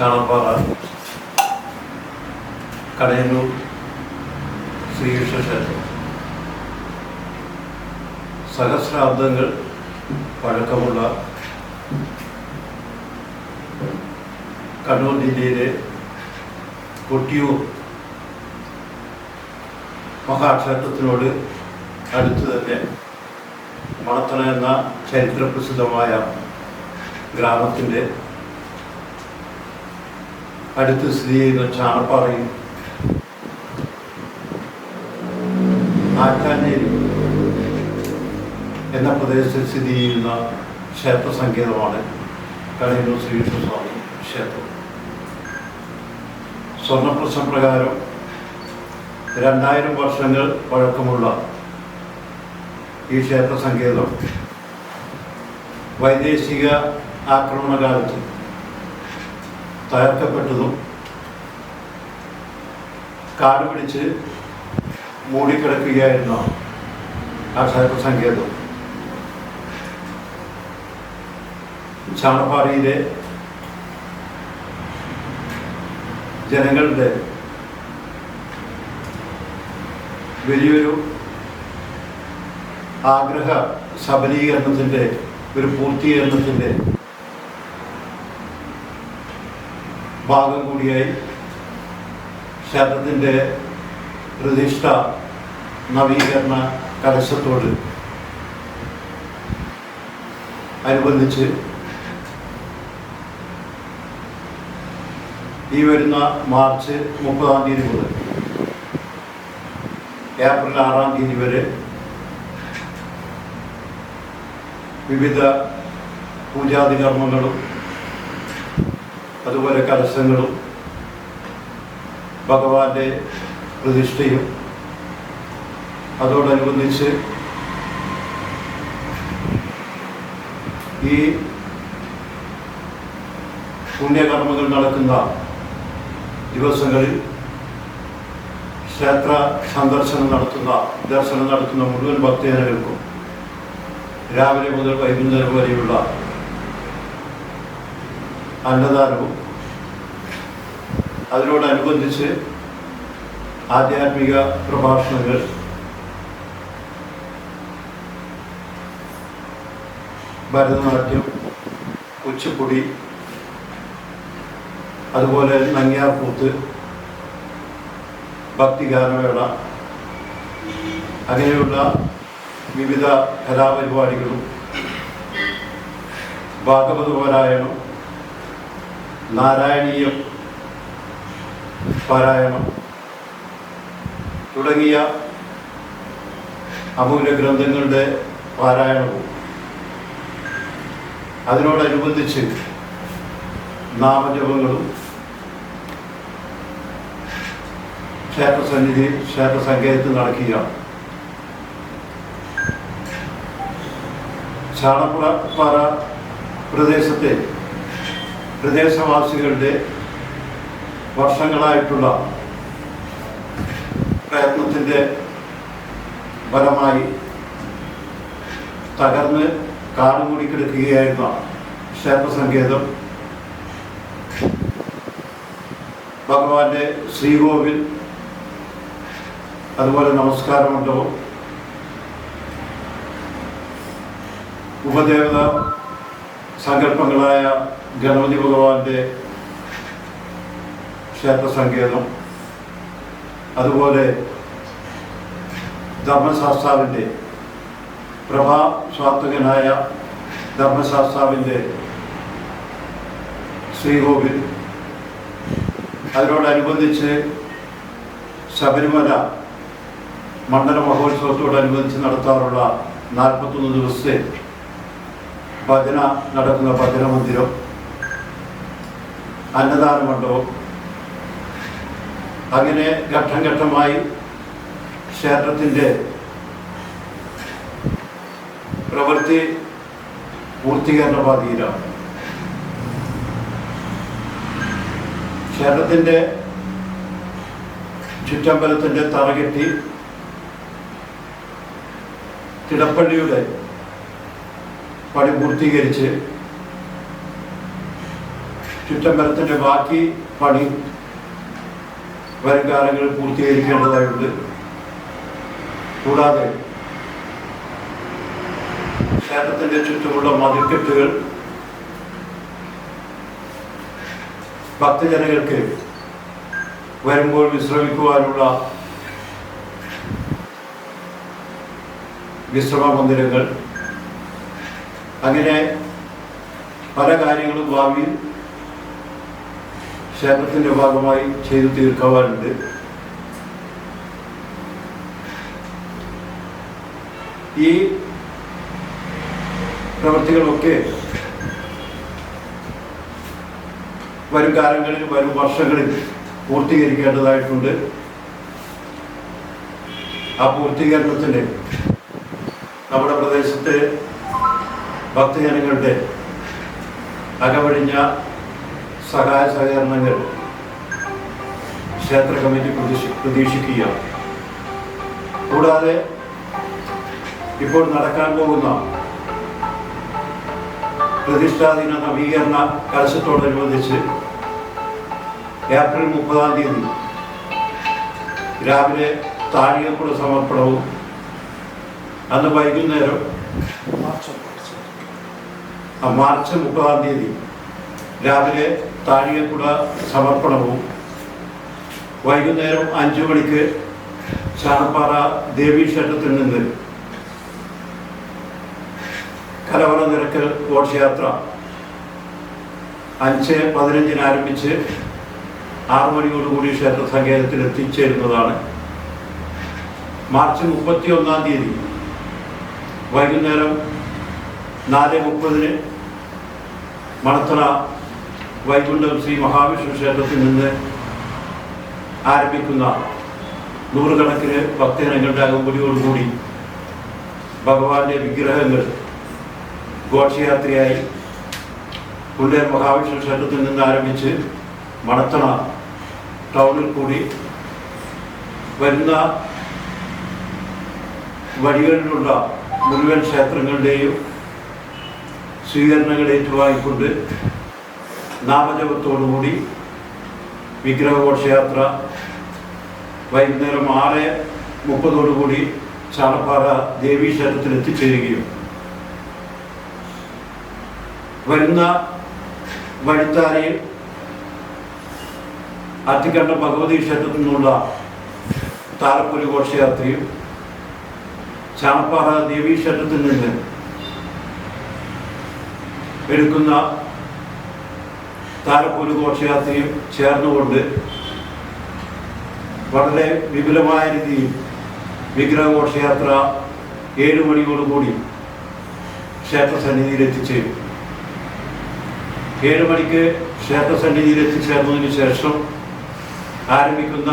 ചാണപ്പാറ കടയന്നൂർ ശ്രീകൃഷ്ണ ക്ഷേത്രം സഹസ്രാബ്ദങ്ങൾ പഴക്കമുള്ള കണ്ണൂർ ജില്ലയിലെ കൊട്ടിയൂർ മഹാക്ഷേത്രത്തിനോട് അടുത്ത് തന്നെ മണത്തണ എന്ന ചരിത്രപ്രസിദ്ധമായ ഗ്രാമത്തിന്റെ അടുത്ത് സ്ഥിതി ചെയ്യുന്ന ചാണപ്പാറയും ആറ്റാഞ്ചേരി എന്ന പ്രദേശത്ത് സ്ഥിതി ചെയ്യുന്ന ക്ഷേത്ര സങ്കേതമാണ് കളിയൂർ ശ്രീകൃഷ്ണസ്വാമി ക്ഷേത്രം. സ്വർണപ്രശ്നം പ്രകാരം രണ്ടായിരം വർഷങ്ങൾ പഴക്കമുള്ള ഈ ക്ഷേത്ര സങ്കേതം വൈദേശിക ആക്രമണകാലത്ത് തകർക്കപ്പെട്ടതും കാട് പിടിച്ച് മൂടിക്കിടക്കുകയായിരുന്ന ആ സങ്കേതം ചാണപ്പാടിയിലെ ജനങ്ങളുടെ വലിയൊരു ആഗ്രഹ സബലീകരണത്തിന്റെ ഒരു പൂർത്തീകരണത്തിന്റെ ഭാഗം കൂടിയായി ക്ഷേത്രത്തിന്റെ പ്രതിഷ്ഠ നവീകരണ കലശത്തോട് അനുബന്ധിച്ച് ഈ വരുന്ന മാർച്ച് മുപ്പതാം തീയതി മുതൽ ഏപ്രിൽ ആറാം തീയതി വരെ വിവിധ പൂജാതി കർമ്മങ്ങളും അതുപോലെ കലശങ്ങളും ഭഗവാന്റെ പ്രതിഷ്ഠയും അതോടനുബന്ധിച്ച് ഈ പുണ്യകർമ്മങ്ങൾ നടക്കുന്ന ദിവസങ്ങളിൽ ക്ഷേത്ര സന്ദർശനം നടത്തുന്ന ദർശനം നടത്തുന്ന മുഴുവൻ ഭക്തജനങ്ങൾക്കും രാവിലെ മുതൽ വൈകുന്നേരം വരെയുള്ള അന്നദാനവും. അതിനോടനുബന്ധിച്ച് ആധ്യാത്മിക പ്രഭാഷണങ്ങൾ. ഭരതനാട്യം കുച്ചിപ്പുടി അതുപോലെ നങ്ങിയാർപൂത്ത് ഭക്തിഗാനവേള അങ്ങനെയുള്ള വിവിധ കലാപരിപാടികളും ഭാഗവത പാരായണം നാരായണീയം പാരായണം തുടങ്ങിയ അമൂല്യ ഗ്രന്ഥങ്ങളുടെ പാരായണവും. അതിനോടനുബന്ധിച്ച് നാമജപങ്ങളും ക്ഷേത്രസന്നിധി ക്ഷേത്രസങ്കേതത്തിൽ നടക്കുകയാണ് പാറ പ്രദേശത്തെ പ്രദേശവാസികളുടെ വർഷങ്ങളായിട്ടുള്ള പ്രയത്നത്തിന്റെ ഫലമായി തകർന്ന് കാട് കിടക്കുകയായിരുന്ന ക്ഷേത്രസങ്കേതം ഭഗവാന്റെ ശ്രീകോവിൽ അതുപോലെ നമസ്കാര മണ്ഡപം ഉപദേവത സങ്കല്പങ്ങളായ ഗണപതി ഭഗവാന്റെ ക്ഷേത്ര സങ്കേതം അതുപോലെ ധർമ്മശാസ്താവിന്റെ പ്രഭാ സ്വാത്മകനായ ധർമ്മശാസ്താവിന്റെ ശ്രീകോവിൽ. അതിനോടനുബന്ധിച്ച് ശബരിമല മണ്ഡല മഹോത്സവത്തോടനുബന്ധിച്ച് നടത്താറുള്ള നാൽപ്പത്തൊന്ന് ദിവസത്തെ ഭജന നടക്കുന്ന ഭജന മന്ദിരം അന്നദാന മണ്ഡപം അങ്ങനെ ഘട്ടം ഘട്ടമായി ക്ഷേത്രത്തിന്റെ പ്രവൃത്തി പൂർത്തീകരണ പാതയിലാണ് ക്ഷേത്രത്തിന്റെ ചുറ്റമ്പലത്തിന്റെ തറകെട്ടി തിടപ്പള്ളിയുടെ പണി പൂർത്തീകരിച്ച് ചുറ്റമ്പലത്തിന്റെ ബാക്കി പണി വരും കാലങ്ങളിൽ പൂർത്തീകരിക്കേണ്ടതായിട്ടുണ്ട് കൂടാതെ ക്ഷേത്രത്തിന്റെ ചുറ്റുമുള്ള മതിൽക്കെട്ടുകൾ ഭക്തജനങ്ങൾക്ക് വരുമ്പോൾ വിശ്രമിക്കുവാനുള്ള വിശ്രമ മന്ദിരങ്ങൾ. അങ്ങനെ പല കാര്യങ്ങളും ഭാവിയിൽ ക്ഷേത്രത്തിന്റെ ഭാഗമായി ചെയ്തു തീർക്കുവാനുണ്ട് ഈ പ്രവൃത്തികളൊക്കെ വരും കാലങ്ങളിൽ വരും വർഷങ്ങളിൽ പൂർത്തീകരിക്കേണ്ടതായിട്ടുണ്ട്. ആ പൂർത്തീകരണത്തിന് നമ്മുടെ പ്രദേശത്തെ ഭക്തജനങ്ങളുടെ അകവഴിഞ്ഞ സഹായ സഹകരണങ്ങൾ ക്ഷേത്ര കമ്മിറ്റി പ്രതീക്ഷ പ്രതീക്ഷിക്കുകയാണ്. കൂടാതെ ഇപ്പോൾ നടക്കാൻ പോകുന്ന പ്രതിഷ്ഠാദിന നവീകരണ കലശത്തോടനുബന്ധിച്ച് ഏപ്രിൽ മുപ്പതാം തീയതി രാവിലെ താഴികക്കുട സമർപ്പണവും അന്ന് വൈകുന്നേരം മാർച്ച് മുപ്പതാം തീയതി രാവിലെ താഴികക്കുട സമർപ്പണവും വൈകുന്നേരം അഞ്ചു മണിക്ക് ചാണപ്പാറ ദേവീ ക്ഷേത്രത്തിൽ നിന്ന് കലവറ നിരക്കൽ ഘോഷയാത്ര അഞ്ച് പതിനഞ്ചിന് ആരംഭിച്ച് ആറു മണിയോടുകൂടി ക്ഷേത്ര സങ്കേതത്തിൽ എത്തിച്ചേരുന്നതാണ്. മാർച്ച് മുപ്പത്തി ഒന്നാം തീയതി വൈകുന്നേരം നാല് മുപ്പതിന് മണത്തറ വൈകുണ്ഠം ശ്രീ മഹാവിഷ്ണു ക്ഷേത്രത്തിൽ നിന്ന് ആരംഭിക്കുന്ന നൂറുകണക്കിന് ഭക്തജനങ്ങളുടെ അകമ്പടിയോടുകൂടി ഭഗവാന്റെ വിഗ്രഹങ്ങൾ ഘോഷയാത്രയായി പുല്ലേ മഹാവിഷ്ണു ക്ഷേത്രത്തിൽ നിന്ന് ആരംഭിച്ച് മണത്തണ ടൗണിൽ കൂടി വരുന്ന വഴികളിലുള്ള മുഴുവൻ ക്ഷേത്രങ്ങളുടെയും സ്വീകരണങ്ങൾ ഏറ്റുവാങ്ങിക്കൊണ്ട് നാമജപത്തോടുകൂടി വിഗ്രഹഘോഷയാത്ര വൈകുന്നേരം ആറ് മുപ്പതോടുകൂടി ചാണപ്പാറ ദേവീക്ഷേത്രത്തിൽ എത്തിച്ചേരുകയും. വരുന്ന വഴിത്താരയിൽ അത്തിക്കണ്ട ഭഗവതി ക്ഷേത്രത്തിൽ നിന്നുള്ള താരപ്പൊലി ഘോഷയാത്രയും ചാണപ്പാറ ദേവീക്ഷേത്രത്തിൽ നിന്ന് എടുക്കുന്ന താലപ്പൊലി ഘോഷയാത്രയും ചേർന്നുകൊണ്ട് വളരെ വിപുലമായ രീതിയിൽ വിഗ്രഹഘോഷയാത്ര ഏഴു മണിയോടുകൂടി ക്ഷേത്ര സന്നിധിയിൽ എത്തിച്ചേരും ഏഴു മണിക്ക് ക്ഷേത്ര സന്നിധിയിൽ എത്തിച്ചേർന്നതിന് ശേഷം ആരംഭിക്കുന്ന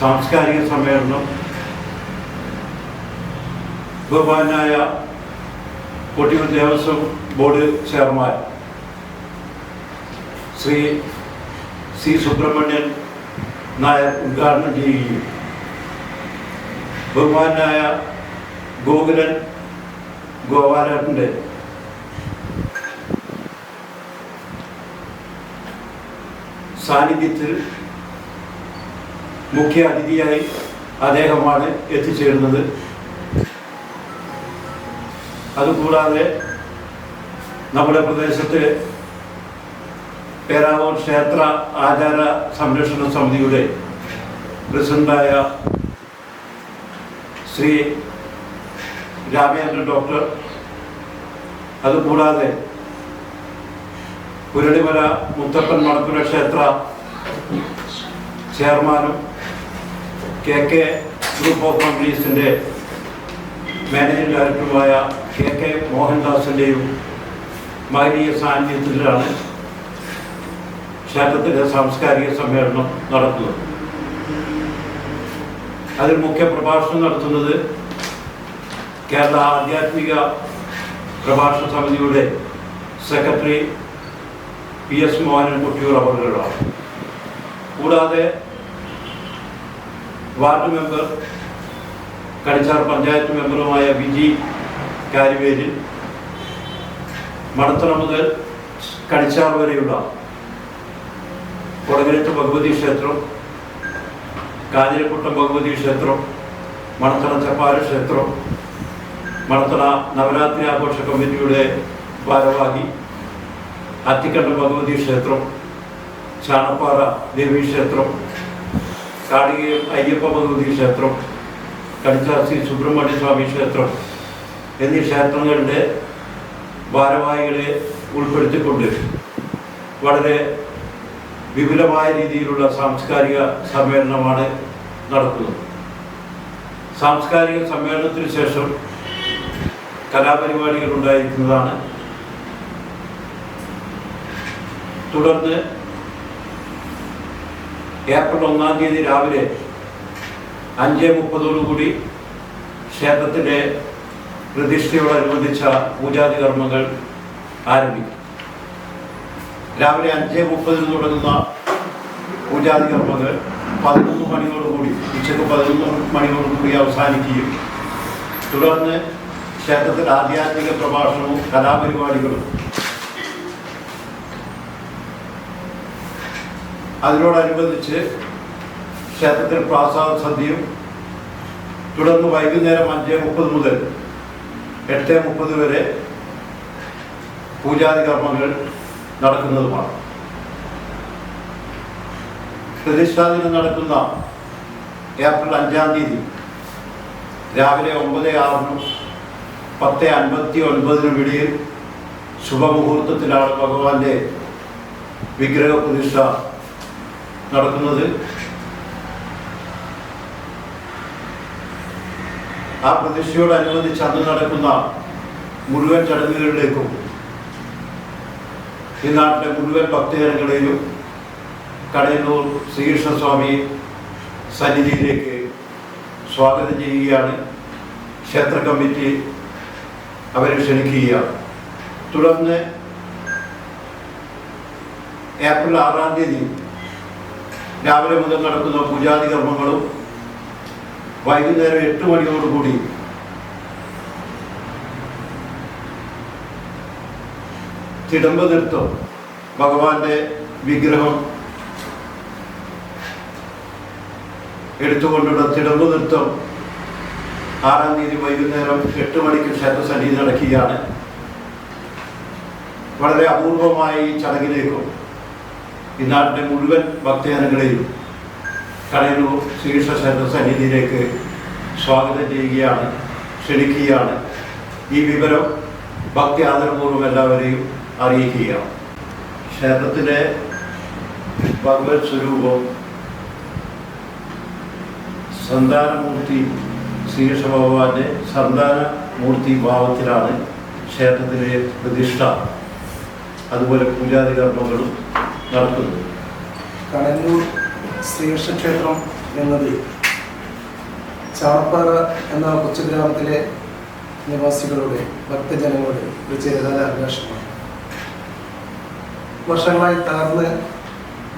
സാംസ്കാരിക സമ്മേളനം ബഹുമാനായ Kottiyoor Devaswom board chairman Shri C Subramanian Nair ഉദ്ഘാടനം ചെയ്യുകയും ബഹുമാനായ ഗോകുലൻ ഗോപാലന്റെ സാന്നിധ്യത്തിൽ മുഖ്യ അതിഥിയായി അദ്ദേഹമാണ് എത്തിച്ചേരുന്നത്. അതുകൂടാതെ നമ്മുടെ പ്രദേശത്ത് പേരാവൂർ ക്ഷേത്ര ആചാര സംരക്ഷണ സമിതിയുടെ പ്രസിഡന്റായ ശ്രീ രാമേന്ദ്രൻ ഡോക്ടർ. അതുകൂടാതെ പുരളിമല മുത്തപ്പൻ മണപ്പുര ക്ഷേത്ര ചെയർമാനും കെ കെ ഗ്രൂപ്പ് ഓഫ് കമ്പനീസിന്റെ മാനേജിംഗ് ഡയറക്ടറുമായ കെ കെ മോഹൻദാസിന്റെയും മഹനീയ സാന്നിധ്യത്തിലാണ് ക്ഷേത്രത്തിന്റെ സാംസ്കാരിക സമ്മേളനം നടക്കുന്നത് അതിൽ മുഖ്യ പ്രഭാഷണം നടത്തുന്നത് കേരള ആധ്യാത്മിക പ്രഭാഷണ സമിതിയുടെ secretary P S Mohanan Kuttiyoor അവറുകളാണ് കൂടാതെ വാർഡ് മെമ്പർ കടിച്ചാർ പഞ്ചായത്ത് മെമ്പറുമായ വിജി കാര്യവേരിൽ മടത്തറ മുതൽ കണിച്ചാർ വരെയുള്ള കൊടകരത്ത് ഭഗവതി ക്ഷേത്രം കാഞ്ഞിരക്കുട്ടം ഭഗവതി ക്ഷേത്രം മണത്തണ ചപ്പാല ക്ഷേത്രം മണത്തണ നവരാത്രി ആഘോഷ കമ്മിറ്റിയുടെ ഭാരവാഹി അത്തിക്കണ്ടം ഭഗവതി ക്ഷേത്രം ചാണപ്പാറ ദേവീ ക്ഷേത്രം കാടികയം അയ്യപ്പ ഭഗവതി ക്ഷേത്രം കടിച്ചാസി സുബ്രഹ്മണ്യ സ്വാമി ക്ഷേത്രം എന്നീ ക്ഷേത്രങ്ങളുടെ ഭാരവാഹികളെ ഉൾപ്പെടുത്തിക്കൊണ്ട് വളരെ വിപുലമായ രീതിയിലുള്ള സാംസ്കാരിക സമ്മേളനമാണ് നടക്കുന്നത്. സാംസ്കാരിക സമ്മേളനത്തിന് ശേഷം കലാപരിപാടികൾ ഉണ്ടായിരിക്കുന്നതാണ്. തുടർന്ന് ഏപ്രിൽ ഒന്നാം തീയതി രാവിലെ അഞ്ച് മുപ്പതോടുകൂടി ക്ഷേത്രത്തിലെ പ്രതിഷ്ഠയോടനുബന്ധിച്ച പൂജാതി കർമ്മങ്ങൾ ആരംഭിക്കും. രാവിലെ അഞ്ച് മുപ്പതിന് തുടങ്ങുന്ന പൂജാതി കർമ്മങ്ങൾ പതിനൊന്ന് മണിയോടുകൂടി ഉച്ചയ്ക്ക് പതിനൊന്ന് മണിയോടുകൂടി അവസാനിക്കുകയും തുടർന്ന് ക്ഷേത്രത്തിൽ ആധ്യാത്മിക പ്രഭാഷണവും കലാപരിപാടികളും അതിനോടനുബന്ധിച്ച് ക്ഷേത്രത്തിൽ പ്രാസാദ സദ്യയും തുടർന്ന് വൈകുന്നേരം അഞ്ച് മുപ്പത് മുതൽ എട്ട് മുപ്പത് വരെ പൂജാതി കർമ്മങ്ങൾ നടക്കുന്നതുമാണ്. പ്രതിഷ്ഠാദിനം നടക്കുന്ന ഏപ്രിൽ അഞ്ചാം തീയതി രാവിലെ ഒമ്പത് ആറിനും പത്ത് അൻപത്തി ഒൻപതിനും ഇടയിൽ ശുഭമുഹൂർത്തത്തിലാണ് ഭഗവാന്റെ വിഗ്രഹ പ്രതിഷ്ഠ നടക്കുന്നത്. ആ പ്രതിഷ്ഠയോടനുബന്ധിച്ച് അന്ന് നടക്കുന്ന മുഴുവൻ ചടങ്ങുകളിലേക്കും ഈ നാട്ടിലെ മുഴുവൻ ഭക്തജനങ്ങളെയും കടയന്നൂർ ശ്രീകൃഷ്ണസ്വാമി സന്നിധിയിലേക്ക് സ്വാഗതം ചെയ്യുകയാണ്. ക്ഷേത്ര കമ്മിറ്റി അവരെ ക്ഷണിക്കുകയാണ്. തുടർന്ന് ഏപ്രിൽ ആറാം തീയതി രാവിലെ മുതൽ നടക്കുന്ന പൂജാതി കർമ്മങ്ങളും വൈകുന്നേരം എട്ട് മണിയോടുകൂടി തിടമ്പ നൃത്തം ഭഗവാന്റെ വിഗ്രഹം എടുത്തുകൊണ്ടുള്ള ചിടമ്പ് നൃത്തം ആറാം തീയതി വൈകുന്നേരം എട്ട് മണിക്ക് ക്ഷേത്രസന്നിധി നടക്കുകയാണ്. വളരെ അപൂർവമായ ഈ ചടങ്ങിലേക്കും ഈ നാട്ടിലെ മുഴുവൻ ഭക്തജനങ്ങളെയും കടയന്നൂർ ശ്രീകൃഷ്ണ ക്ഷേത്ര സന്നിധിയിലേക്ക് സ്വാഗതം ചെയ്യുകയാണ് ക്ഷണിക്കുകയാണ്. ഈ വിവരം ഭക്തി ആദരപൂർവം എല്ലാവരെയും അറിയിക്കുകയാണ്. ക്ഷേത്രത്തിലെ ഭഗവത് സ്വരൂപം സന്താനമൂർത്തി ശ്രീകൃഷ്ണ ഭഗവാന്റെ സന്താനമൂർത്തി ഭാവത്തിലാണ് ക്ഷേത്രത്തിലെ പ്രതിഷ്ഠ. അതുപോലെ പൂജാതി നടത്തുന്നത് കടന്നൂർ ശ്രീകൃഷ്ണ ക്ഷേത്രം എന്നത് ചാപ്പാറ എന്ന കൊച്ചു ഗ്രാമത്തിലെ നിവാസികളുടെ ഭക്തജനങ്ങളുടെ ഒരു അഭിലാഷമാണ് വർഷങ്ങളായി തകർന്ന്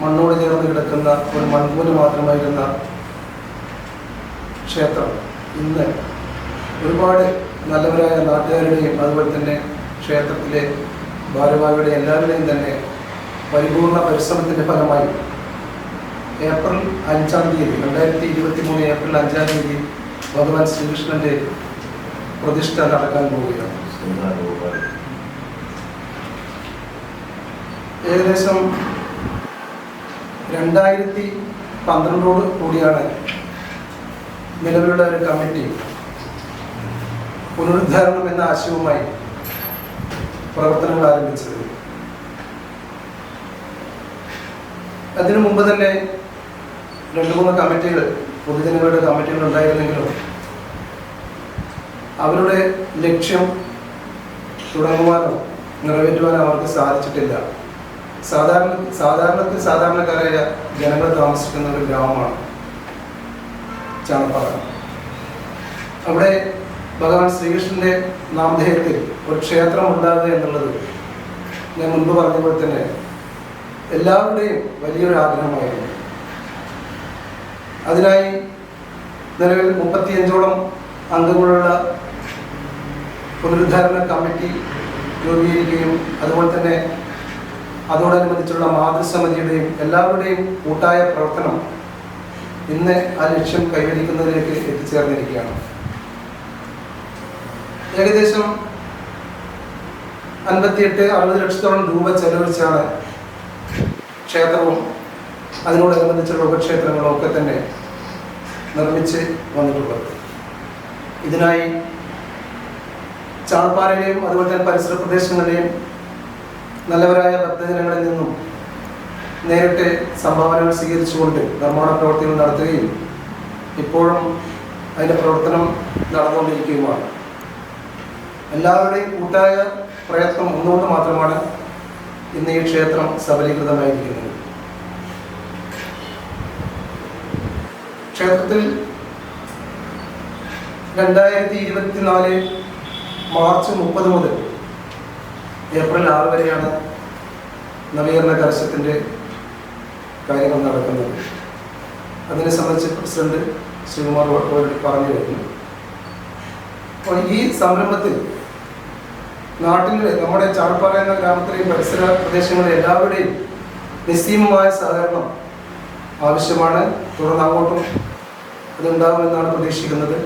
മണ്ണോട് ചേർന്ന് കിടക്കുന്ന ഒരു മൺകൂന് മാത്രമായിരുന്ന ക്ഷേത്രം ഇന്ന് ഒരുപാട് നല്ലവരായ നാട്ടുകാരുടെയും അതുപോലെ തന്നെ ക്ഷേത്രത്തിലെ ഭാരവാഹിയുടെ എല്ലാവരുടെയും തന്നെ പരിപൂർണ പരിശ്രമത്തിന്റെ ഫലമായി ഏപ്രിൽ അഞ്ചാം തീയതി രണ്ടായിരത്തി ഇരുപത്തി മൂന്ന് ഏപ്രിൽ അഞ്ചാം തീയതി ഭഗവാൻ ശ്രീകൃഷ്ണന്റെ പ്രതിഷ്ഠ നടക്കാൻ പോവുകയാണ്. ഏകദേശം രണ്ടായിരത്തി പന്ത്രണ്ടോട് കൂടിയാണ് നിലവിലുള്ള ഒരു കമ്മിറ്റി പുനരുദ്ധാരണം എന്ന ആശയവുമായി പ്രവർത്തനങ്ങൾ ആരംഭിച്ചത്. അതിനു മുമ്പ് തന്നെ രണ്ട് മൂന്ന് കമ്മിറ്റികൾ പൊതുജനങ്ങളുടെ കമ്മിറ്റികൾ ഉണ്ടായിരുന്നെങ്കിലും അവരുടെ ലക്ഷ്യം തുടങ്ങുവാനോ നിറവേറ്റുവാനോ അവർക്ക് സാധിച്ചിട്ടില്ല. സാധാരണ സാധാരണത്തിൽ സാധാരണക്കാരായ ജനങ്ങൾ താമസിക്കുന്ന ഒരു ഗ്രാമമാണ് ചാണപ്പാറ. അവിടെ ഭഗവാൻ ശ്രീകൃഷ്ണന്റെ നാമധേയത്തിൽ ഒരു ക്ഷേത്രം ഉണ്ടാകുക എന്നുള്ളത് ഞാൻ മുൻപ് പറഞ്ഞ പോലെ തന്നെ എല്ലാവരുടെയും വലിയൊരു ആഗ്രഹമായിരുന്നു. അതിനായി നിലവിൽ മുപ്പത്തിയഞ്ചോളം അംഗങ്ങളുള്ള പുനരുദ്ധാരണ കമ്മിറ്റി രൂപീകരിക്കുകയും അതുപോലെ തന്നെ അതോടനുബന്ധിച്ചുള്ള മാതൃസമിതിയുടെയും എല്ലാവരുടെയും കൂട്ടായ പ്രവർത്തനം ഇന്ന് ആ ലക്ഷ്യം കൈവരിക്കുന്നതിലേക്ക് എത്തിച്ചേർന്നിരിക്കുകയാണ്. ഏകദേശം അൻപത്തിയെട്ട് അറുപത് ലക്ഷത്തോളം രൂപ ചെലവഴിച്ചാണ് ക്ഷേത്രവും അതിനോടനുബന്ധിച്ചുള്ള ഉപക്ഷേത്രങ്ങളും ഒക്കെ തന്നെ നിർമ്മിച്ച് വന്നിട്ടുള്ളത്. ഇതിനായി ചാൾപ്പാറയിലെയും അതുപോലെ തന്നെ പരിസര പ്രദേശങ്ങളിലെയും നല്ലവരായ ഭക്തജനങ്ങളിൽ നിന്നും നേരിട്ട് സംഭാവനകൾ സ്വീകരിച്ചുകൊണ്ട് നിർമ്മാണ പ്രവർത്തികൾ നടത്തുകയും ഇപ്പോഴും അതിന്റെ പ്രവർത്തനം നടന്നുകൊണ്ടിരിക്കുകയുമാണ്. എല്ലാവരുടെയും കൂട്ടായ പ്രയത്നം ഒന്നുകൊണ്ട് മാത്രമാണ് ഇന്ന് ഈ ക്ഷേത്രം സബലീകൃതമായിരിക്കുന്നത്. ക്ഷേത്രത്തിൽ രണ്ടായിരത്തി ഇരുപത്തിനാല് മാർച്ച് മുപ്പത് മുതൽ ഏപ്രിൽ ആറ് വരെയാണ് നവീകരണ കലശത്തിന്റെ കാര്യങ്ങൾ നടക്കുന്നത്. അതിനെ സംബന്ധിച്ച് പ്രസിഡന്റ് ശ്രീകുമാർ ഓൾറെഡി പറഞ്ഞു കഴിഞ്ഞു. അപ്പോൾ ഈ സംരംഭത്തിൽ നാട്ടിലെ നമ്മുടെ ചാർപ്പാറ എന്ന ഗ്രാമത്തിലെയും പരിസര പ്രദേശങ്ങളിലെ എല്ലാവരുടെയും നിസ്സീമമായ സഹകരണം ആവശ്യമാണ്. തുടർന്ന് അങ്ങോട്ടും അതുണ്ടാകുമെന്നാണ് പ്രതീക്ഷിക്കുന്നത്.